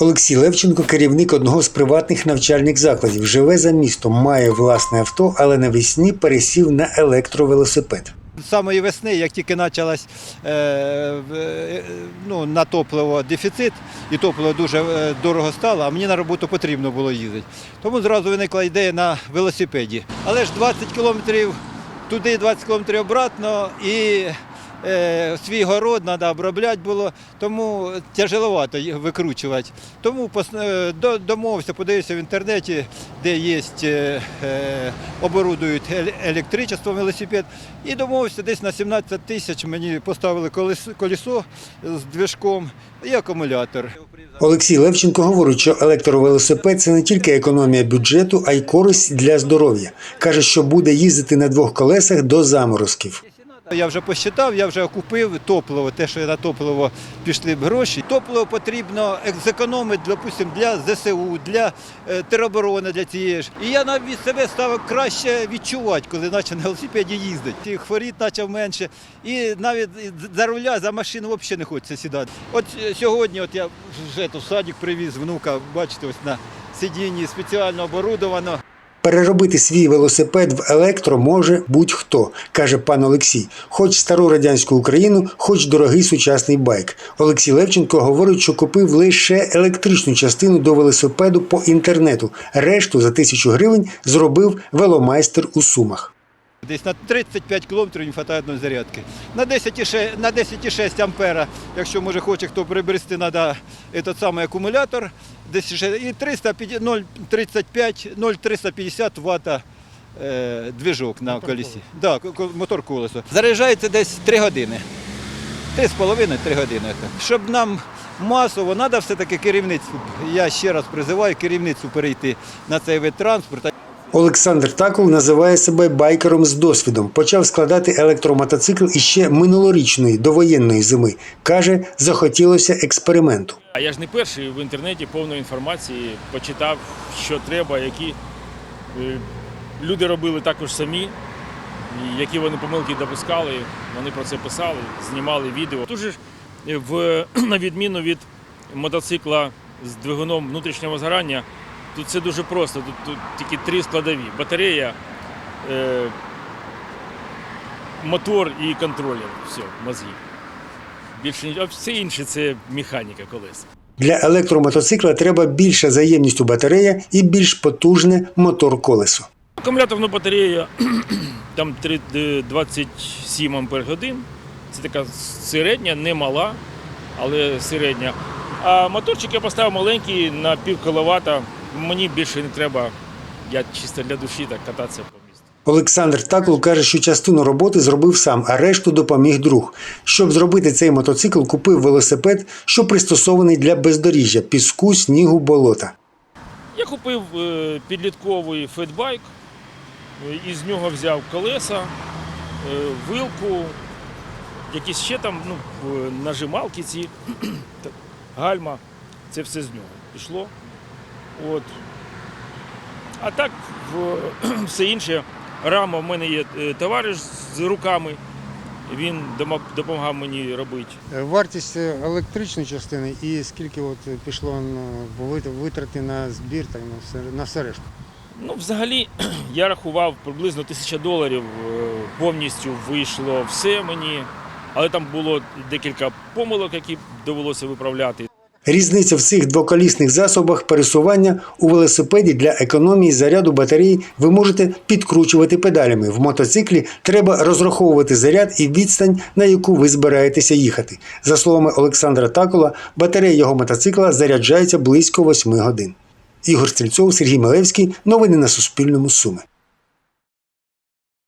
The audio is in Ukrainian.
Олексій Левченко, керівник одного з приватних навчальних закладів, живе за містом, має власне авто, але навесні пересів на електровелосипед. З самої весни, як тільки почалась е, е, ну, на топливо дефіцит, і топливо дуже е, дорого стало, а мені на роботу потрібно було їздити. Тому зразу виникла ідея на велосипеді. Але ж 20 кілометрів туди, 20 кілометрів обратно і свій город треба обробляти було, тому тяжеловато викручувати. Тому е, домовився, подивився в інтернеті, де є, е, е, оборудують ел- електричеством велосипед. І домовився десь на 17 тисяч мені поставили колесо з движком і акумулятор. Олексій Левченко говорить, що електровелосипед це не тільки економія бюджету, а й користь для здоров'я. Каже, що буде їздити на двох колесах до заморозків. Я вже посчитав, я вже купив топливо, те, що на топливо пішли б гроші. Топливо потрібно зекономити, допустим, для ЗСУ, для е, тероборони, для цієї ж. І я навіть себе став краще відчувати, коли почав на велосипеді їздити. І хворіт почав менше. І навіть за руля, за машину взагалі не хочеться сідати. От сьогодні от я вже в садик привіз внука, бачите, ось на сидінні спеціально оборудовано. Переробити свій велосипед в електро може будь-хто, каже пан Олексій. Хоч стару радянську Україну, хоч дорогий сучасний байк. Олексій Левченко говорить, що купив лише електричну частину до велосипеду по інтернету. Решту за тисячу гривень зробив веломайстер у Сумах. Десь на 35 кілометрів не вистачає одної зарядки. На 10,6 на 10,6 ампера, якщо може хоче хто приобрести, треба этот самий акумулятор. Десь ще і 0,35 0,350 Вт е, движок на колесі. Да, мотор колесо. Заряджається десь 3 години. 3,5-3 години. Щоб нам масово, треба все-таки керівництву. Я ще раз призиваю керівництву перейти на цей вид транспорту. Олександр Такул називає себе байкером з досвідом. Почав складати електромотоцикл іще минулорічної довоєнної зими. Каже, захотілося експерименту. А я ж не перший в інтернеті повної інформації почитав, що треба, які е, люди робили також самі, які вони помилки допускали, вони про це писали, знімали відео. Тут же ж е, в, на відміну від мотоцикла з двигуном внутрішнього згорання, тут все дуже просто. Тут, тут тільки три складові: батарея, е, мотор і контролер. Все, мозги. Більше а все інше це механіка колес. Для електромотоцикла треба більша заємність у батарея і більш потужне мотор-колесо. Акумуляторна батарея там три- е, 27 ампер годин. Це така середня, не мала, але середня. А моторчик я поставив маленький на пів кіловата. Мені більше не треба. Я чисто для душі так кататися по місту. Олександр Такул каже, що частину роботи зробив сам, а решту допоміг друг. Щоб зробити цей мотоцикл, купив велосипед, що пристосований для бездоріжжя, піску, снігу, болота. Я купив е, підлітковий фетбайк, е, із нього взяв колеса, е, вилку, якісь ще там ну, нажималки ці, гальма. Це все з нього пішло. От. А так, в, все інше. Рама в мене є е, товариш з руками. Він допомагав мені робити. Е, Вартість е, електричної частини і скільки от пішло витрати на збір та на все, на решту. Ну, взагалі, я рахував приблизно тисяча доларів повністю вийшло все мені, але там було декілька помилок, які довелося виправляти. Різниця в цих двоколісних засобах пересування у велосипеді для економії заряду батареї ви можете підкручувати педалями. В мотоциклі треба розраховувати заряд і відстань, на яку ви збираєтеся їхати. За словами Олександра Такола, батарея його мотоцикла заряджається близько 8 годин. Ігор Стрільцов, Сергій Малевський. Новини на Суспільному. Суми.